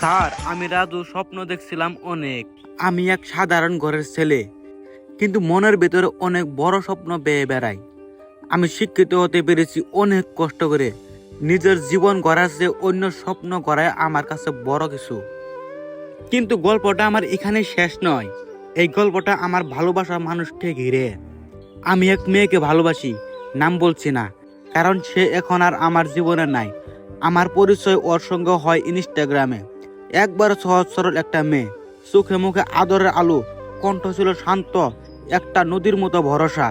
Sir, আমি রাজু স্বপ্ন দেখছিলাম অনেক। আমি এক সাধারণ ঘরের ছেলে, কিন্তু মনের ভেতরে অনেক বড় স্বপ্ন বেয়ে বেড়াই আমি শিক্ষিত হতে পেরেছি অনেক কষ্ট করে। নিজের জীবন গড়ার চেয়ে অন্য স্বপ্ন গড়ায় আমার কাছে বড় কিছু। কিন্তু গল্পটা আমার এখানে শেষ নয়। এই গল্পটা আমার ভালোবাসার মানুষকে ঘিরে। আমি এক মেয়েকে ভালোবাসি নাম বলছি না, কারণ সে এখন আর আমার জীবনে নাই। আমার পরিচয় ওর সঙ্গে হয় ইনস্টাগ্রামে একবার সহজ সরল একটা মেয়ে, চোখে মুখে আদরের আলো, কণ্ঠ ছিল শান্ত, একটা নদীর মতো ভরসা।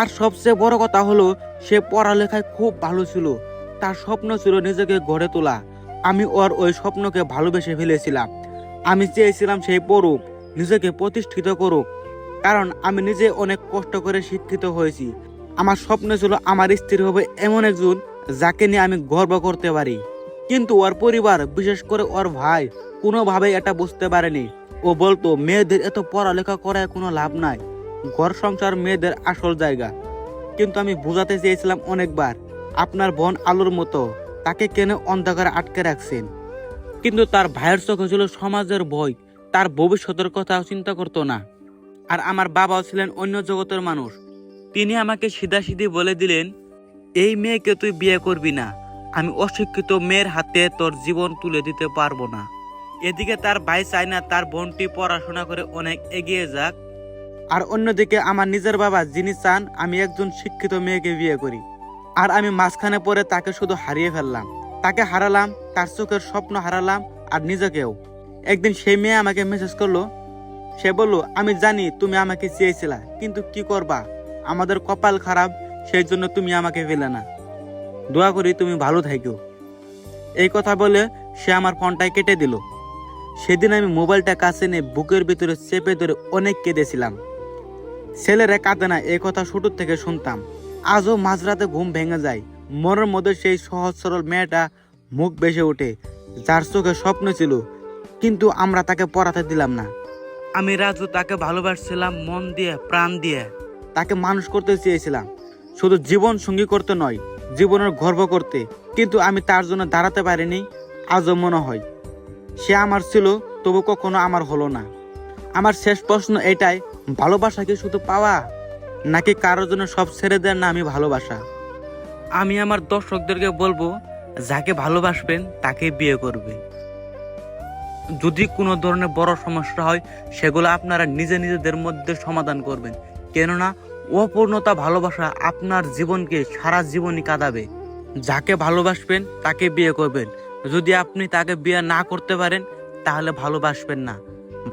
আর সবচেয়ে বড় কথা হলো, সে পড়ালেখায় খুব ভালো ছিল। তার স্বপ্ন ছিল নিজেকে গড়ে তোলা। আমি ওর ওই স্বপ্নকে ভালোবেসে ফেলেছিলাম। আমি চেয়েছিলাম সেই পড়ুক, নিজেকে প্রতিষ্ঠিত করুক। কারণ আমি নিজে অনেক কষ্ট করে শিক্ষিত হয়েছি। আমার স্বপ্ন ছিল আমার স্ত্রী হবে এমন একজন যাকে নিয়ে আমি গর্ব করতে পারি। কিন্তু ওর পরিবার, বিশেষ করে ওর ভাই, কোনোভাবেই এটা বুঝতে পারেনি। ও বলতো, মেয়েদের এত পড়ালেখা করায় কোনো লাভ নাই। ঘর সংসার মেয়েদের আসল জায়গা। কিন্তু আমি বোঝাতে চেয়েছিলাম অনেকবার, আপনার বোন আলোর মতো, তাকে কেন অন্ধকারে আটকে রাখছেন? কিন্তু তার ভাইয়ের চোখে ছিল সমাজের ভয়, তার ভবিষ্যতের কথা চিন্তা করতো না। আর আমার বাবাও ছিলেন অন্য জগতের মানুষ। তিনি আমাকে সিধাসিধি বলে দিলেন, এই মেয়েকে তুই বিয়ে করবি না। আমি অশিক্ষিত মেয়ের হাতে তোর জীবন তুলে দিতে পারব না। এদিকে তার ভাই চায় না তার বোনটি পড়াশোনা করে অনেক এগিয়ে যাক। আর অন্যদিকে আমার নিজের বাবা যিনি চান, আমি একজন শিক্ষিত মেয়েকে বিয়ে করি। আর আমি মাঝখানে পড়ে তাকে শুধু হারিয়ে ফেললাম। তাকে হারালাম, তার চোখের স্বপ্ন হারালাম, আর নিজেকেও। একদিন সেই মেয়ে আমাকে মেসেজ করল। সে বলল, আমি জানি তুমি আমাকে চেয়েছিলা, কিন্তু কি করবা? আমাদের কপাল খারাপ, সেই জন্য তুমি আমাকে পেলে না। দোয়া করি তুমি ভালো থাকো এই কথা বলে সে আমার ফোনটাই কেটে দিল। সেদিন আমি মোবাইলটা কাছে নিয়ে বুকের ভিতরে চেপে ধরে অনেক কেঁদেছিলাম। ছেলেরা কাঁদে না, এই কথা ছোটোর থেকে শুনতাম। আজও মাঝরাতে ঘুম ভেঙে যায়। মনের মধ্যে সেই সহজ সরল মেয়েটা মুখ বেসে ওঠে, যার চোখে স্বপ্ন ছিল, কিন্তু আমরা তাকে পড়াতে দিলাম না। আমি রাজু তাকে ভালোবাসছিলাম মন দিয়ে, প্রাণ দিয়ে। তাকে মানুষ করতে চেয়েছিলাম। শুধু জীবন সঙ্গী করতে নয়, জীবনের গর্ব করতে। কিন্তু আমি তার জন্য দাঁড়াতে পারিনি, আজও মনে হয়। সে আমার ছিল, তবু কখনো আমার হলো না। আমার শেষ প্রশ্ন এটাই, ভালোবাসা কি শুধু পাওয়া, নাকি কারোর জন্য সব ছেড়ে দেন না আমি ভালোবাসা? আমি আমার দর্শকদেরকে বলব, যাকে ভালোবাসবেন তাকে বিয়ে করবে। যদি কোনো ধরনের বড় সমস্যা হয়, সেগুলো আপনারা নিজে নিজেদের মধ্যে সমাধান করবেন। কেননা অপূর্ণতা ভালোবাসা আপনার জীবনকে সারা জীবনই কাঁদাবে। যাকে ভালোবাসবেন তাকে বিয়ে করবেন। যদি আপনি তাকে বিয়ে না করতে পারেন, তাহলে ভালোবাসবেন না।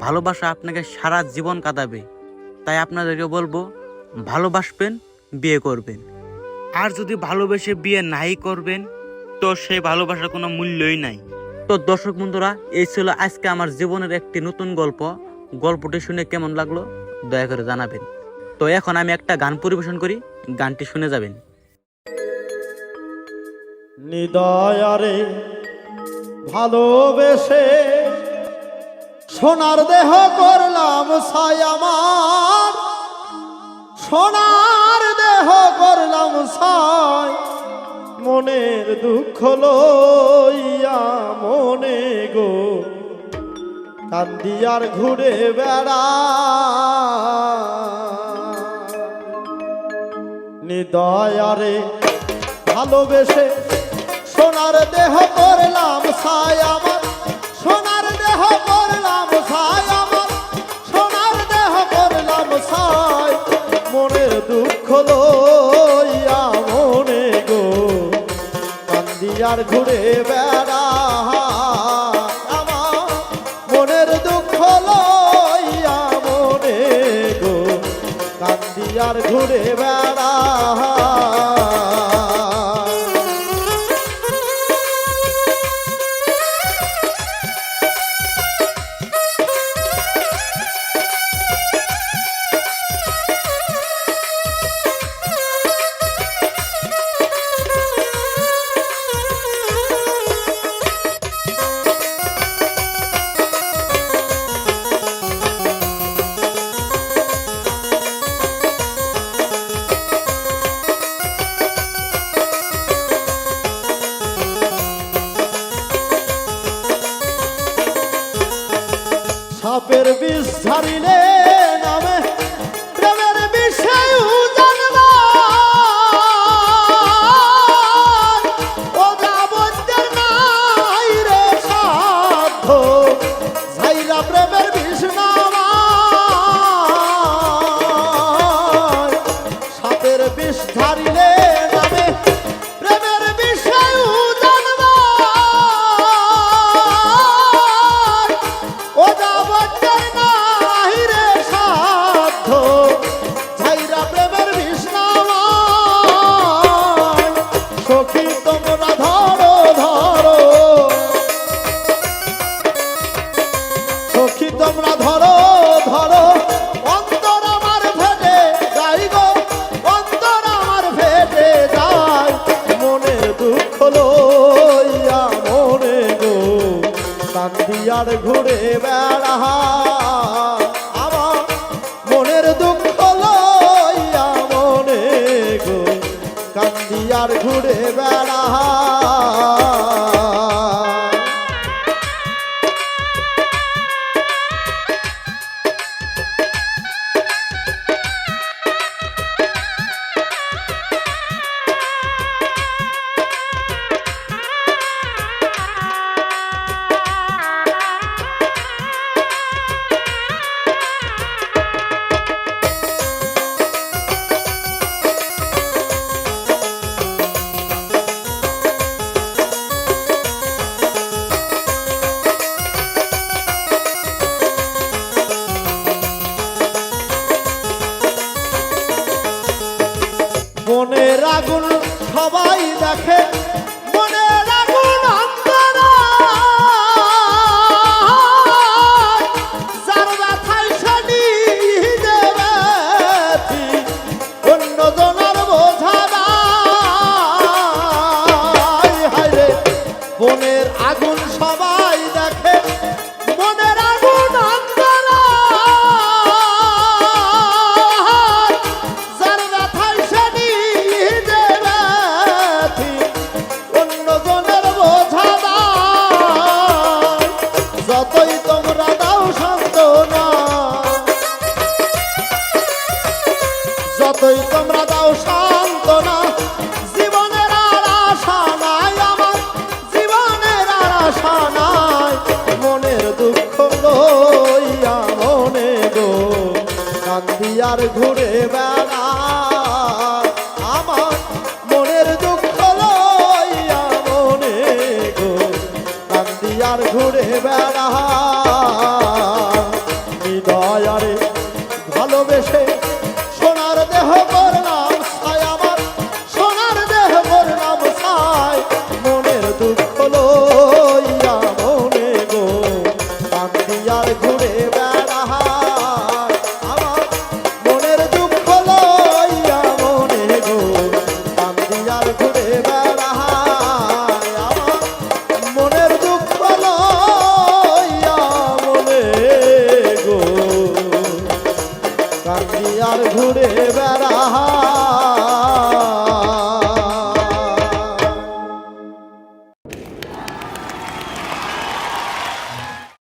ভালোবাসা আপনাকে সারা জীবন কাঁদাবে। তাই আপনাদেরকে বলব, ভালোবাসবেন, বিয়ে করবেন। আর যদি ভালোবেসে বিয়ে নাই করবেন, তো সেই ভালোবাসার কোনো মূল্যই নাই। তো দর্শক বন্ধুরা, এই ছিল আজকে আমার জীবনের একটি নতুন গল্প। গল্পটি শুনে কেমন লাগল, দয়া করে জানাবেন। তো এখন আমি একটা গান পরিবেশন করি, গানটি শুনে যাবেন। নিদয়ারে ভালোবেসে সোনার দেহ করলাম সাই আমার। সোনার দেহ করলাম সাই মনের দুঃখ লইয়া মনে গো। কান্দিয়ার ঘুরে বেড়া নিদয়ারে ভালোবেসে সোনার দেহ করলাম সাই আমার। সোনার দেহ করলাম সাই আমার। সোনার দেহ করলাম সাই মনের দুঃখ লইয়া মনে গো। কান্দিয়ার ঘুরে বেড়া কান্দিয়ার ঘুরে বেড়া কান্দিয়ার ঘুরে বেড়া। আমার মনের দুঃখ লইয়া মনে গো কান্দিয়ার ঘুরে বেড়া। মনের আগুন সবাই দেখে। আর ঘুরে বেড়া